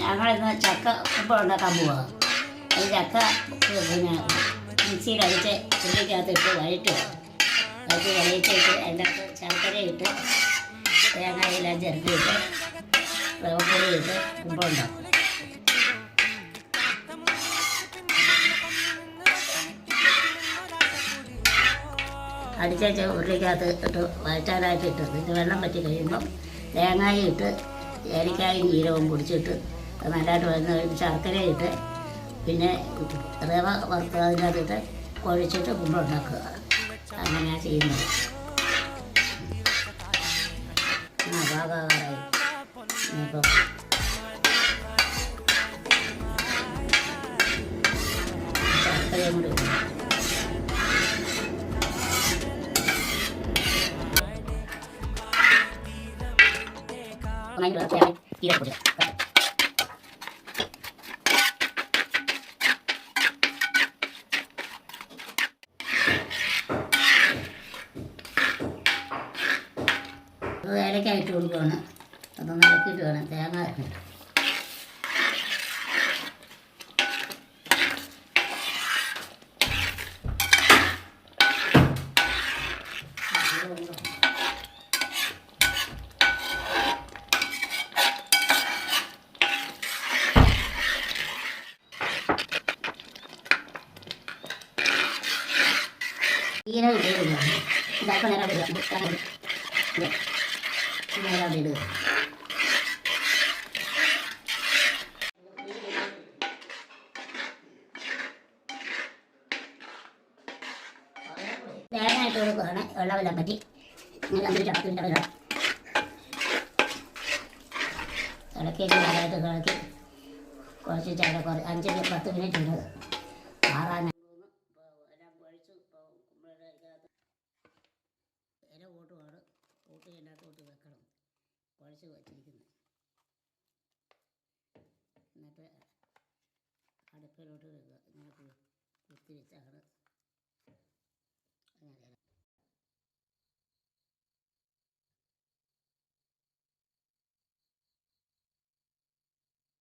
ഞങ്ങളിന്ന് ചക്ക ഉപ്പ് ഉണ്ടാക്കാൻ പോവാ അത് ചക്ക പിന്നെ മിക്സിയിൽ അടിച്ച് ഉള്ളിക്കകത്ത് ഇട്ട് വഴറ്റുക വഴറ്റി വഴറ്റിയിട്ട് അതിന്റെ അകത്ത് ശർക്കര ഇട്ട് തേങ്ങയെല്ലാം ചേർത്തിട്ട് റവപ്പൊടി ഇട്ട് ഉപ്പുണ്ടാക്കും അടിച്ച ഉരുളിക്കകത്ത് ഇട്ട് വഴറ്റാനായിട്ട് ഇട്ട് ഇത് വെള്ളം പറ്റി കഴിയുമ്പം തേങ്ങായും ഇട്ട് ഏലക്കായും ജീരകവും പൊടിച്ചിട്ട് നല്ലതായിട്ട് കഴിഞ്ഞ് ശർക്കര ഇട്ട് പിന്നെ റവ വറുത്ത് അതിനകത്തിട്ട് കുഴച്ചിട്ട് കുമ്പുണ്ടാക്കുക. അങ്ങനെയാണ് ചെയ്യുന്നത്. ശർക്കരയും കൂടി നന്നായിട്ട് വറുത്ത് ജീരകപ്പൊടി അത് ഏലക്ക കൊടുക്കുകയാണ് അതൊന്ന് ഇളക്കിയിട്ട് വേണം തേങ്ങ ഇടണം. ഇങ്ങനെ ഇടുക ഇതാക്കാൻ നേരം ഇടുക. ഇതാക്കാൻ നേരം അവിടെ ഇടുക. ഇട്ട് കൊടുക്കുകയാണ് വെള്ളമെല്ലാം പറ്റി. ഇങ്ങനെ അതൊരു ചടക്കിന്റെ വെള്ളം ഇളക്കി ഇളക്കി. കുറച്ച് ചേട്ട കുറച്ച് അഞ്ച് പത്ത് മിനിറ്റ് ഉണ്ട് ആറാൻ ഇല കൂട്ടുമാണ് കൂട്ടി അതിനകത്തോട്ട് വെക്കണം. കുഴച്ച് വച്ചിരിക്കുന്നത് എന്നിട്ട് അടുപ്പിലോട്ട് വെക്കുക ഇങ്ങനെ കുത്തി വെച്ചാണ്